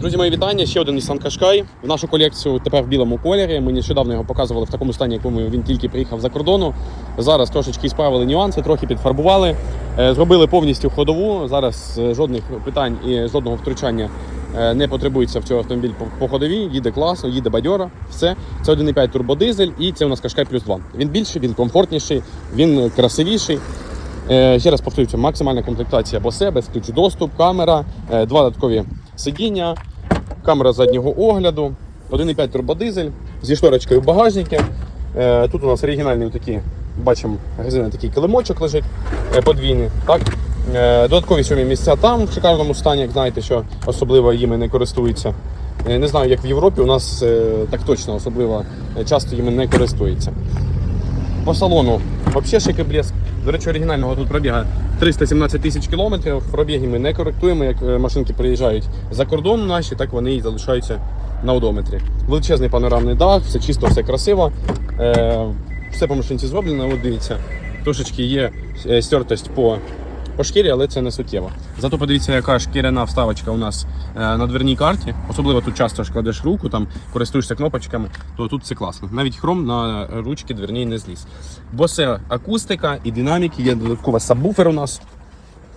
Друзі, мої вітання. Ще один Nissan Qashqai. В нашу колекцію тепер в білому кольорі. Ми нещодавно його показували в такому стані, якому він тільки приїхав за кордону. Зараз трошечки справили нюанси, трохи підфарбували, Е, зробили повністю ходову. Зараз е, жодних питань і жодного втручання е, не потребується в цього автомобіль по- ходовій. Їде класно, їде бадьора. Все. Це 1,5 турбодизель і це у нас Qashqai плюс 2. Він більший, він комфортніший, він красивіший. Ще раз повторюся, максимальна комплектація босе, безключ доступ, камера, два додаткові сидіння, камера заднього огляду, 1,5 турбодизель зі шторочкою в багажнику. Е, Тут у нас оригінальний такі, бачимо, резина такий килимочок лежить е, подвійний. Так? Е, Додаткові сьомі місця там в шикарному стані, як знаєте, що особливо їми не користуються. Не знаю, як в Європі, у нас так точно особливо часто їми не користуються. По салону взагалі шик і блеск. До речі, оригінального тут пробіга 317 тисяч кілометрів. Пробіги ми не коректуємо. Як е, машинки приїжджають за кордон наші, так вони і залишаються на одометрі. Величезний панорамний дах, все чисто, все красиво. Е, все по машинці зроблено. От дивіться, трошечки є е, стертость по, по шкірі, але це не суттєво. Зато подивіться, яка шкіряна вставочка у нас е, на дверній карті. Особливо тут часто ж кладеш руку, там користуєшся кнопочками, то тут це класно. Навіть хром на ручки дверній не зліз. Бо це акустика і динаміки, є додатковий сабвуфер у нас.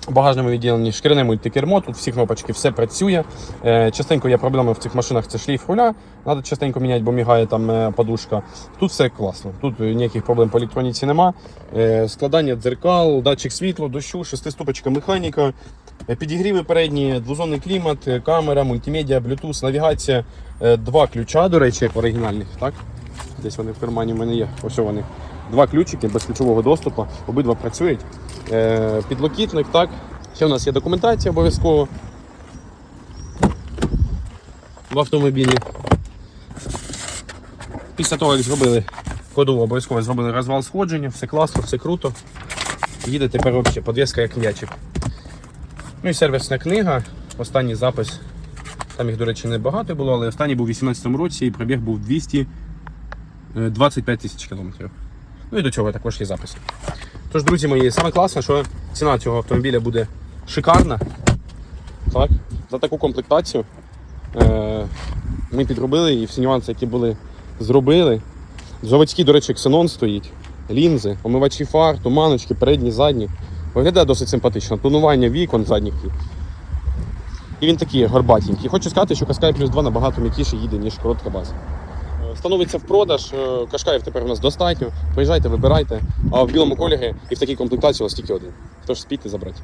Багажному відділенні шкіряне мультикермо, тут всі кнопочки, все працює. Е, частенько є проблеми в цих машинах, це шлейф руля. Треба частенько міняти, бо мігає там е, подушка. Тут все класно. Тут е, ніяких проблем по електроніці нема. Складання дзеркал, датчик світла, дощу, шестиступочка механіка, підігріви передні, двозонний клімат, камера, мультимедіа, Bluetooth, навігація. Два ключа, до речі, як в оригінальних. Так? Десь вони в кармані в мене є. Ось вони. Два ключики без ключового доступу, обидва працюють. Е, підлокітник, так. Ще у нас є документація обов'язково в автомобілі. Після того, як зробили кодову, обов'язково зробили розвал сходження, все класно, все круто. Їде тепер взагалі подвеска як м'ячик. Ну і сервісна книга. Останній запис. Там їх, до речі, не багато було, але останній був у 2018 році і пробіг був 225 тисяч кілометрів. Ну і до цього також є записи. Тож, друзі мої, саме класне, що ціна цього автомобіля буде шикарна. Так? За таку комплектацію е- ми підробили і всі нюанси, які були, зробили. Заводський, до речі, ксенон стоїть, лінзи, омивачі фар, туманочки, передні, задні. Виглядає досить симпатично. Тонування вікон задніх. І він такий горбатенький. Хочу сказати, що Qashqai плюс 2 набагато м'якіше їде, ніж коротка база. Становиться в продаж. е, Кашкаїв тепер у нас достатньо. Приїжджайте, вибирайте. А в білому кольорі і в такій комплектації у вас тільки один. Тож спійте забрати.